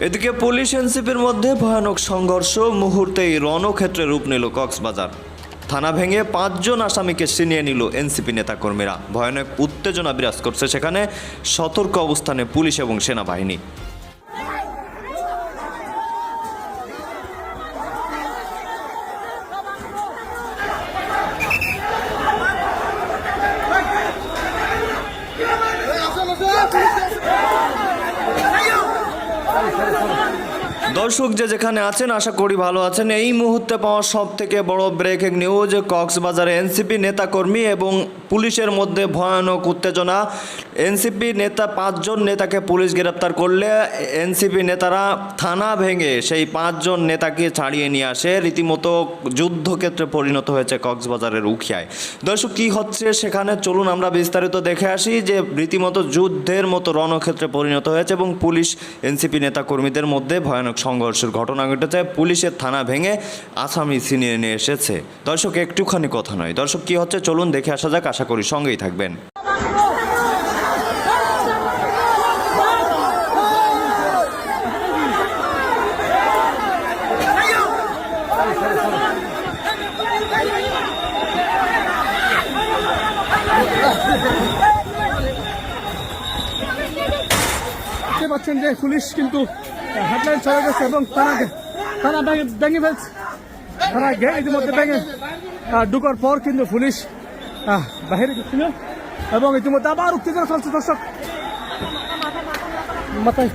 এদিকে পুলিশ এনসিপির মধ্যে ভয়ানক সংঘর্ষ, মুহূর্তেই রণক্ষেত্রে রূপ নিল কক্সবাজার। থানা ভেঙে পাঁচজন আসামিকে ছিনিয়ে নিল এনসিপি নেতাকর্মীরা। ভয়ানক উত্তেজনা বিরাজ করছে সেখানে সতর্ক অবস্থানে পুলিশ এবং সেনাবাহিনী। দর্শক যে যেখানে আছেন, আশা করি ভালো আছেন। এই মুহূর্তে পাওয়া সব থেকে বড় ব্রেকিং নিউজ কক্সবাজারে এনসিপি নেতাকর্মী এবং পুলিশের মধ্যে ভয়ানক উত্তেজনা। এনসিপি নেতা পাঁচজন নেতাকে পুলিশ গ্রেপ্তার করলে এনসিপি নেতারা থানা ভেঙে সেই পাঁচজন নেতাকে ছাড়িয়ে নিয়ে আসে। রীতিমতো যুদ্ধক্ষেত্রে পরিণত হয়েছে কক্সবাজারের উখিয়ায়। দর্শক, কি হচ্ছে সেখানে? চলুন আমরা বিস্তারিত দেখে আসি যে রীতিমতো যুদ্ধের মতো রণক্ষেত্রে পরিণত হয়েছে এবং পুলিশ এনসিপি নেতাকর্মীদের মধ্যে ভয়ানক সংঘর্ষের ঘটনা ঘটেছে। পুলিশের থানা ভেঙে আসামি ছিনিয়ে নিয়ে এসেছে। দর্শক, একটুখানি কথা নয়। দর্শক, কি হচ্ছে? চলুন দেখে আসা যাক। আশা করি সঙ্গেই থাকবেন। দেখতে পাচ্ছেন যে পুলিশ কিন্তু হেডলাইন চলে গেছে এবং তারা তারা ভেঙে ফেলছে। তারা ইতিমধ্যে ভেঙে ঢুকার পর কিন্তু পুলিশ বাহিরে গেছিল এবং ইতিমধ্যে আবার উত্তেজনা চলছে দর্শক। মাথায়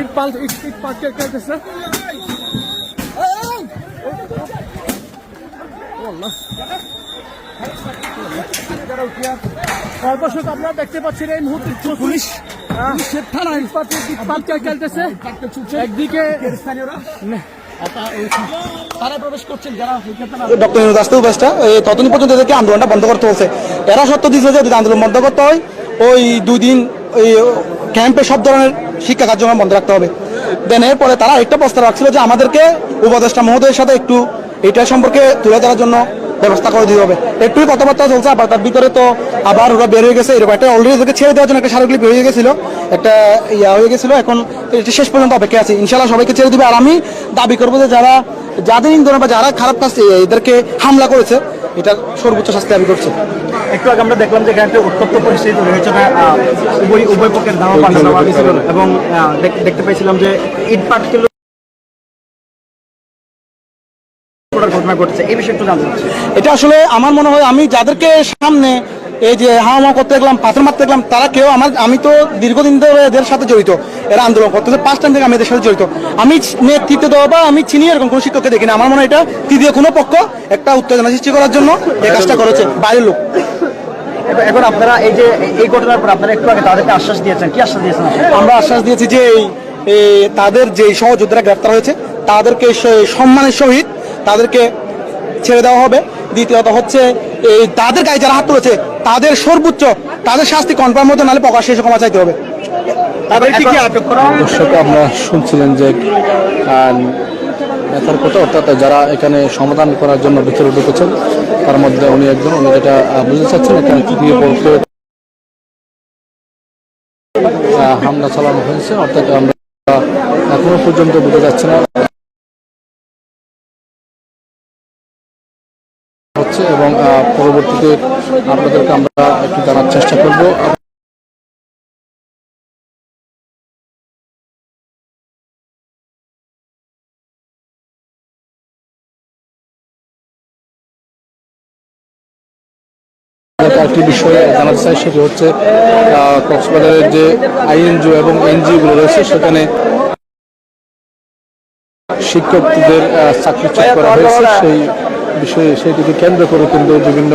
ইট পাল ইট ইট পাল কেটেছে দর্শক আপনারা দেখতে পাচ্ছেন এই মুহূর্তে পুলিশ থানায় খেলতেছে। একদিকে তারা প্রবেশ করছেন যারা ডক্টর আসতে উপস্থিত ততদিন পর্যন্ত এদেরকে আন্দোলনটা বন্ধ করতে হচ্ছে এরা সত্য দিচ্ছে যে যদি আন্দোলন বন্ধ করতে হয়, ওই দুই দিন ওই ক্যাম্পে সব ধরনের শিক্ষা কার্যক্রম বন্ধ রাখতে হবে। দেন এরপরে তারা একটা প্রস্তাব রাখছিল যে আমাদেরকে উপদেষ্টা মহোদয়ের সাথে একটু এটা সম্পর্কে তুলে ধরার জন্য ব্যবস্থা করে দিতে হবে। একটুই কথাবার্তা চলছে, আবার তার ভিতরে তো আবার ওরা বের হয়ে গেছে, এরকম একটা অলরেডি ওদেরকে ছেড়ে দেওয়ার জন্য একটা স্মারকলিপি হয়ে গেছিল, একটা ইয়া হয়ে গেছিল, এখন এটা শেষ পর্যন্ত অপেক্ষা আছে। ইনশাল্লাহ সবাইকে ছেড়ে দিবে, আর আমি দাবি করব যে যারা, যাদের ইন্ধন বা যারা খারাপ কাজ এদেরকে হামলা করেছে, এটা সর্বোচ্চ শাস্তি দাবি করছে। একটু আগে আমরা দেখলাম যে এখানে একটা উত্তপ্ত পরিস্থিতি তৈরি হয়েছে উভয় উভয় পক্ষের ধাওয়া পাল্টা এবং দেখতে পাইছিলাম যে ইট পাটকেল ঘটনা ঘটেছে এই বিষয়ে একটু জানতে চাচ্ছি। এটা আসলে আমার মনে হয় আমি যাদেরকে সামনে এই যে হাওয়া করতে গেলাম পাথর মারতে গেলাম তারা কেউ আমার আমি তো দীর্ঘদিন ধরে এদের সাথে জড়িত এরা আন্দোলন করতেছে পাঁচ টাইম থেকে আমি এদের সাথে জড়িত। আমি নেতৃত্ব দেওয়া বা আমি চিনি এরকম কোনো শিক্ষককে দেখি না। আমার মনে হয় এটা তৃতীয় কোনো পক্ষ একটা উত্তেজনা সৃষ্টি করার জন্য এই কাজটা করেছে বাইরের লোক। এখন- আপনারা এই যে এই ঘটনার পর আপনারা একটু আগে তাদেরকে আশ্বাস দিয়েছেন কি আশ্বাস দিয়েছেন আমরা আশ্বাস দিয়েছি যে এই তাদের যে সহযোদ্ধারা গ্রেপ্তার হয়েছে তাদেরকে সম্মানের সহিত তাদেরকে ছেড়ে দেওয়া হবে। দ্বিতীয়ত হচ্ছে এই তাদের গায়ে যারা হাত তুলেছে তাদের সর্বোচ্চ তাদের শাস্তি কনফার্ম হতে নাহলে প্রকাশ্যে এসে ক্ষমা চাইতে হবে? দর্শক আমরা শুনছিলেন যে নেতার কথা অর্থাৎ যারা এখানে সমাধান করার জন্য ভিতরে ঢুকেছেন তার মধ্যে উনি একজন। উনি যেটা বুঝতে চাচ্ছেন এখানে কি দিয়ে বলতে হামলা চালানো হয়েছে অর্থাৎ আমরা এখনও পর্যন্ত বুঝতে যাচ্ছে না। হচ্ছে এবং পরবর্তীতে আপনাদেরকে আমরা একটু জানার চেষ্টা করব। একটি বিষয়ে জানাতে চাই, সেটি হচ্ছে কক্সবাজারের যে আইএনজিও এবং এনজিওগুলো রয়েছে, সেখানে শিক্ষকদের চাকরিচ্যুত করা হয়েছে। সেই সেটিকে কেন্দ্র করে কিন্তু বিভিন্ন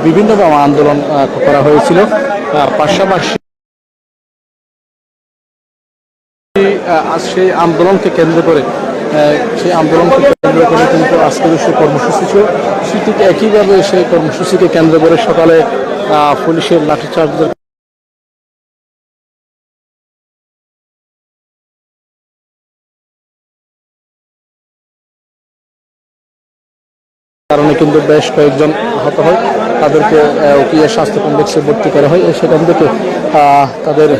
বিভিন্ন আন্দোলন করা হয়েছিল। পাশাপাশি সেই আন্দোলনকে কেন্দ্র করে সেই আন্দোলনকে কেন্দ্র করে কিন্তু আজকের সেই কর্মসূচি ছিল ঠিক একইভাবে সেই কর্মসূচিকে কেন্দ্র করে সকালে পুলিশের লাঠিচার্জের কারণে কিন্তু বেশ কয়েকজন আহত হয়। তাদেরকে উকিয়া স্বাস্থ্য কমপ্লেক্সে ভর্তি করা হয়। সেখান থেকে তাদের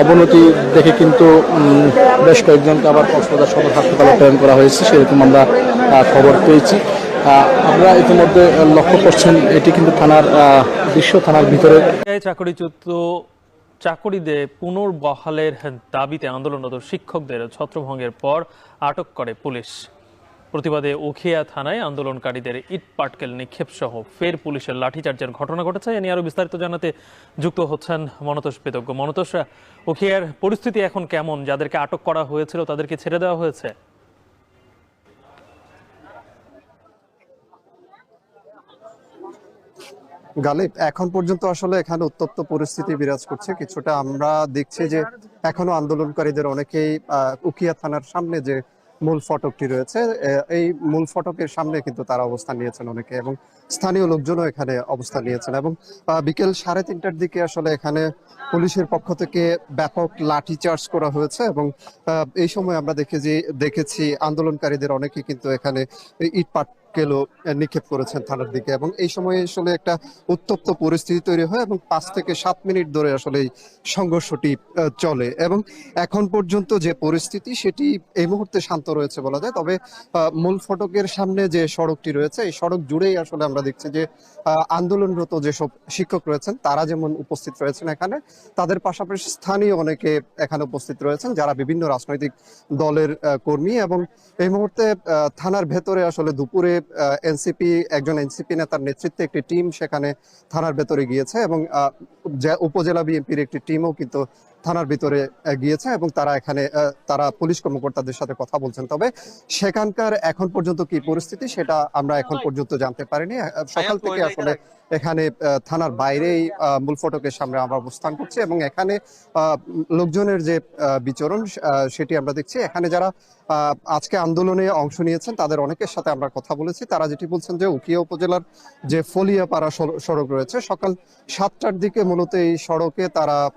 অবনতি দেখে কিন্তু বেশ কয়েকজনকে আবার কক্সবাজার সদর হাসপাতালে প্রেরণ করা হয়েছে। সেরকম আমরা খবর পেয়েছি। আমরা ইতিমধ্যে লক্ষ্য করছেন, এটি কিন্তু থানার দৃশ্য থানার ভিতরে। চাকরিচ্যুত চাকরিদের পুনর্বহালের দাবিতে আন্দোলনরত শিক্ষকদের ছত্রভঙ্গের পর আটক করে পুলিশ। প্রতিবাদে উখিয়া থানায় আন্দোলনকারীদের ইট পাটকেল নিক্ষেপ সহ ফের পুলিশের লাঠিচার্জের ঘটনা ঘটেছে। এ নিয়ে আরও বিস্তারিত জানাতে যুক্ত হচ্ছেন মনতোষ পেতজ্ঞ মনতোষ, উখিয়ার পরিস্থিতি এখন কেমন? যাদেরকে আটক করা হয়েছিল তাদেরকে ছেড়ে দেওয়া হয়েছে? গালিব, এখন পর্যন্ত আসলে এখানে উত্তপ্ত পরিস্থিতি বিরাজ করছে। কিছুটা আমরা দেখছি যে এখনও আন্দোলনকারীদের অনেকেই উকিয়া থানার সামনে যে মূল ফটকটি রয়েছে। এই মূল ফটকের সামনে কিন্তু তারা অবস্থান নিয়েছেন অনেকে এবং স্থানীয় লোকজনও এখানে অবস্থান নিয়েছেন এবং বিকেল সাড়ে তিনটার দিকে আসলে এখানে পুলিশের পক্ষ থেকে ব্যাপক লাঠি চার্জ করা হয়েছে এবং এই সময় আমরা দেখেছি দেখেছি আন্দোলনকারীদের অনেকে কিন্তু এখানে ইট পাটকেলও নিক্ষেপ করেছেন থানার দিকে এবং এই সময় আসলে একটা উত্তপ্ত পরিস্থিতি তৈরি হয় এবং পাঁচ থেকে সাত মিনিট ধরে আসলে এই সংঘর্ষটি চলে এবং এখন পর্যন্ত যে পরিস্থিতি সেটি এই মুহূর্তে শান্ত রয়েছে বলা যায়। তবে মূল ফটকের সামনে যে সড়কটি রয়েছে, এই সড়ক জুড়েই আসলে আমরা দেখছি যে আন্দোলনরত যেসব শিক্ষক রয়েছেন, তারা যেমন উপস্থিত রয়েছেন এখানে, তাদের পাশাপাশি স্থানীয় অনেকে এখানে উপস্থিত রয়েছেন যারা বিভিন্ন রাজনৈতিক দলের কর্মী এবং এই মুহূর্তে থানার ভেতরে আসলে দুপুরে এনসিপি একজন এনসিপি নেতার নেতৃত্বে একটি টিম সেখানে থানার ভেতরে গিয়েছে এবং উপজেলা বিএনপির একটি টিমও কিন্তু থানার ভিতরে গিয়েছে এবং তারা এখানে তারা পুলিশ কর্মকর্তাদের সাথে কথা বলছেন। তবে সেখানকার এখন পর্যন্ত কি পরিস্থিতি সেটা আমরা এখন পর্যন্ত জানতে পারিনি। সকাল থেকে আসলে এখানে থানার বাইরেই মূল ফটকের সামনে আমরা অবস্থান করছি এবং এখানে আহ, লোকজনের যে বিচরণ সেটি আমরা দেখছি। এখানে যারা আজকে আন্দোলনে অংশ নিয়েছেন, তাদের অনেকের সাথে আমরা কথা বলেছি। তারা যেটি বলছেন যে উকিয়া উপজেলার যে ফলিয়াপাড়া সড়- সড়ক রয়েছে, সকাল সাতটার দিকে মূলত এই সড়কে তারা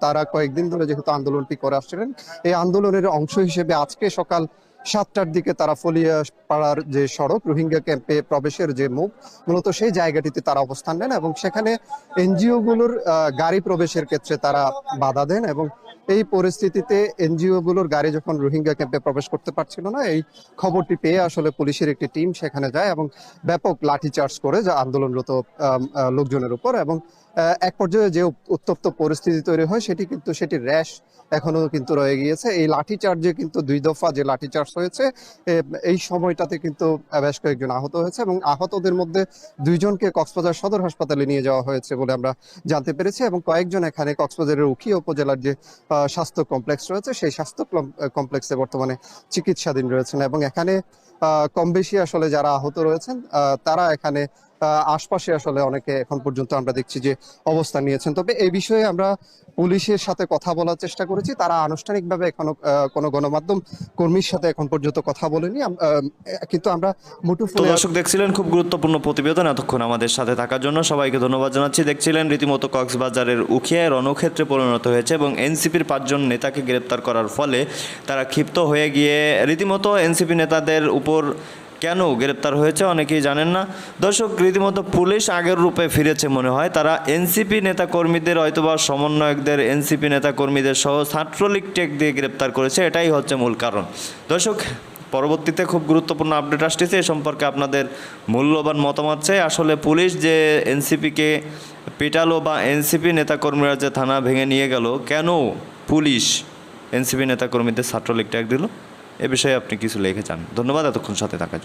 তারা কয়েকদিন ধরে যেহেতু আন্দোলনটি করে আসছিলেন, এই আন্দোলনের অংশ হিসেবে আজকে সকাল সাতটার দিকে তারা ফলিয়া পাড়ার যে সড়ক, রোহিঙ্গা ক্যাম্পে প্রবেশের যে মুখ, মূলত সেই জায়গাটিতে তারা অবস্থান নেন এবং সেখানে এনজিও গুলোর গাড়ি প্রবেশের ক্ষেত্রে তারা বাধা দেন এবং এই পরিস্থিতিতে এনজিও গুলোর গাড়ি যখন রোহিঙ্গা ক্যাম্পে প্রবেশ করতে পারছিল না, এই খবরটি পেয়ে আসলে পুলিশের একটি টিম সেখানে যায় এবং ব্যাপক লাঠিচার্জ করে যা আন্দোলনরত লোকজনের উপর এবং এক পর্যায়ে যে উত্তপ্ত পরিস্থিতি তৈরি হয় সেটি কিন্তু, সেটি র্যাশ এখনও কিন্তু রয়ে গিয়েছে। এই লাঠিচার্জে কিন্তু দুই দফা যে লাঠিচার্জ হয়েছে এই সময়টাতে কিন্তু বেশ কয়েকজন আহত হয়েছে এবং আহতদের মধ্যে দুইজনকে কক্সবাজার সদর হাসপাতালে নিয়ে যাওয়া হয়েছে বলে আমরা জানতে পেরেছি এবং কয়েকজন এখানে কক্সবাজারের উখিয়া উপজেলার যে স্বাস্থ্য কমপ্লেক্স রয়েছে। সেই স্বাস্থ্য কমপ্লেক্সে বর্তমানে চিকিৎসাধীন রয়েছেন এবং এখানে কম বেশি আসলে যারা আহত রয়েছেন তারা এখানে আশপাশে আসলে অনেকে এখন পর্যন্ত আমরা দেখছি যে অবস্থান নিয়েছেন। তবে এই বিষয়ে আমরা পুলিশের সাথে কথা বলার চেষ্টা করেছি। তারা আনুষ্ঠানিকভাবে এখনও কোনো গণমাধ্যম কর্মীর সাথে এখন পর্যন্ত কথা বলেনি। কিন্তু আমরা মুঠোফোনে দর্শক দেখছিলেন খুব গুরুত্বপূর্ণ প্রতিবেদন এতক্ষণ আমাদের সাথে থাকার জন্য। সবাইকে ধন্যবাদ জানাচ্ছি। দেখছিলেন রীতিমতো কক্সবাজারের উখিয়ায় রণক্ষেত্রে পরিণত হয়েছে এবং এনসিপির পাঁচজন নেতাকে গ্রেপ্তার করার ফলে তারা ক্ষিপ্ত হয়ে গিয়ে, রীতিমতো এনসিপি নেতাদের উপর কেন গ্রেপ্তার হয়েছে অনেকেই জানেন না। দর্শক, রীতিমতো পুলিশ আগের রূপে ফিরেছে মনে হয়। তারা এনসিপি নেতাকর্মীদের হয়তোবা সমন্বয়কদের এনসিপি নেতাকর্মীদের সহ ছাত্রলীগ টেক দিয়ে গ্রেপ্তার করেছে, এটাই হচ্ছে মূল কারণ। দর্শক, পরবর্তীতে খুব গুরুত্বপূর্ণ আপডেট আসতেছে, এ সম্পর্কে আপনাদের মূল্যবান মতামত চাই। আসলে পুলিশ যে এনসিপিকে পেটালো বা এনসিপি নেতাকর্মীরা যে থানা ভেঙে নিয়ে গেল, কেন পুলিশ এনসিপি নেতাকর্মীদের ছাত্রলীগ ট্যাগ দিল? এ বিষয়ে আপনি কিছু লিখে চান ধন্যবাদ, এতক্ষণ সাথে থাকার জন্য।